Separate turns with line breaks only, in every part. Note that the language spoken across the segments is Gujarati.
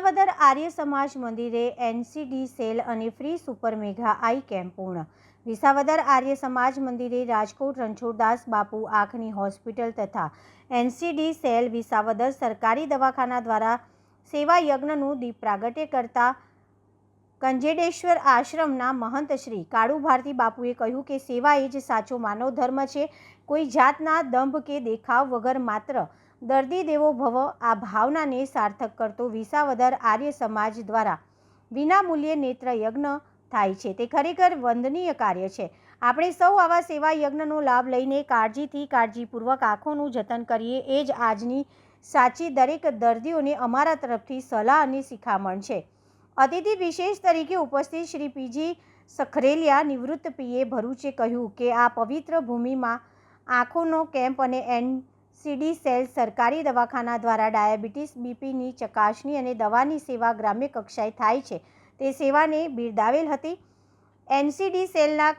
વિસાવદર આર્ય સમાજ મંદિરે એનસીડી સેલ અને free super mega eye camp પૂર્ણ. વિસાવદર આર્ય સમાજ મંદિરે રાજકોટ રણછોડદાસ બાપુ આંખની હોસ્પિટલ તથા એનસીડી સેલ વિસાવદર સરકારી દવાખાના દ્વારા સેવા યજ્ઞનું દીપ પ્રાગટ્ય કરતા કંજેડેશ્વર આશ્રમના મહંત શ્રી કાળુ ભારતી બાપુએ કહ્યું કે સેવા એ જ સાચો માનવ ધર્મ છે. કોઈ જાતના દંભ કે દેખાવ વગર માત્ર દર્દી દેવો ભવ, આ ભાવનાને સાર્થક કરતો વિસાવદર આર્ય સમાજ દ્વારા વિનામૂલ્યે નેત્ર યજ્ઞ થાય છે. તે ખરેખર વંદનીય કાર્ય છે. આપણે સૌ આવા સેવા યજ્ઞનો લાભ લઈને કાળજીથી કાળજીપૂર્વક આંખોનું જતન કરીએ, એ જ આજની સાચી દરેક દર્દીઓને અમારા તરફથી સલાહ અને શિખામણ છે. અતિથિ વિશેષ તરીકે ઉપસ્થિત શ્રી પીજી સખરેલિયા નિવૃત્ત પીએ ભરૂચે કહ્યું કે, આ પવિત્ર ભૂમિમાં આંખોનો કેમ્પ અને એનસીડી સેલ સરકારી દવાખાના દ્વારા ડાયાબિટીસ, બીપીની ચકાસણી અને દવાની સેવા ગ્રામ્ય કક્ષાએ થાય છે. તે સેવાને બિરદાવેલ હતી. એનસીડી સેલના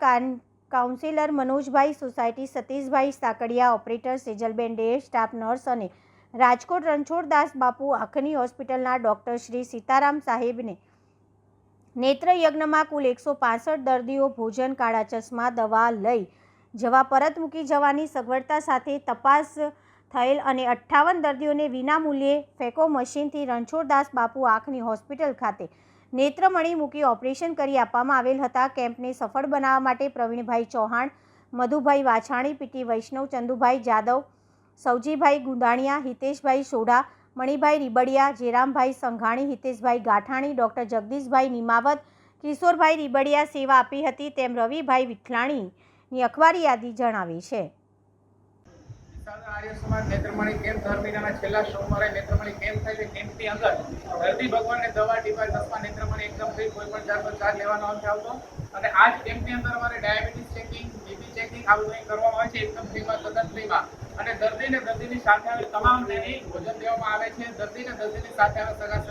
counsellor Manojbhai, society Satishbhai Sakadiya, operator Sejalben day staff nurse અને રાજકોટ રણછોડદાસ બાપુ આંખની હોસ્પિટલના ડૉક્ટર શ્રી સીતારામ સાહેબને નેત્રયજ્ઞમાં કુલ એકસો પાસઠ દર્દીઓ ભોજન, કાળા ચશ્મા, દવા લઈ જવા પરત મૂકી જવાની સગવડતા સાથે તપાસ થયેલ અને અઠ્ઠાવન દર્દીઓને વિનામૂલ્યે ફેકો મશીનથી રણછોડદાસ બાપુ આંખની હોસ્પિટલ ખાતે નેત્રમણી મૂકી ઓપરેશન કરી આપવામાં આવેલ હતા. કેમ્પને સફળ બનાવવા માટે પ્રવીણભાઈ ચૌહાણ, મધુભાઈ વાછાણી, પીટી વૈષ્ણવ, ચંદુભાઈ જાદવ સૌજીભાઈ ગુંદાણિયા, હિતેશભાઈ સોઢા, મણિભાઈ રીબડિયા જેરામભાઈ સંઘાણી, હિતેશભાઈ ગાંઠાણી, ડૉક્ટર જગદીશભાઈ નિમાવત, કિશોરભાઈ રીબડિયા સેવા આપી હતી. તેમ રવિભાઈ વિઠલાણીની અખબારી યાદી જણાવી છે.
વિશાળ કોઈ અને આ જ ડાયાબિટીસ ચેકિંગ બીપી ચેકિંગ આવું બધું કરવામાં આવે છે, એકદમ ફ્રીમાં, તદ્દન ફ્રીમાં. અને દર્દીને દર્દીની સાથે આવે, તમામને ભોજન દેવામાં આવે છે. દર્દીને દર્દીની સાથે આવે, સગા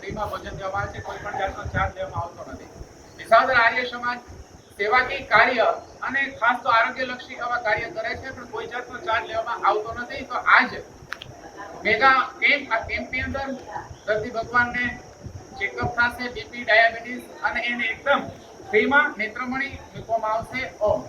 ફ્રીમાં ભોજન દેવામાં આવે છે કોઈ પણ જાતનો ચાર્જ લેવામાં આવતો નથી. વિસાવદર આર્ય સમાજ સેવાકીય કાર્ય અને ખાસ તો આરોગ્યલક્ષી આવા કાર્ય કરે છે, પણ કોઈ જાતનો ચાર્જ લેવામાં આવતો નથી. તો આજ મેગા કેમ્પ, આ કેમ્પની અંદર દર્દી ભગવાનને ચેકઅપ થશે બીપી ડાયાબિટીસ અને એને એકદમ ફ્રીમાં નેત્રમણી મૂકવામાં આવશે. ઓમ.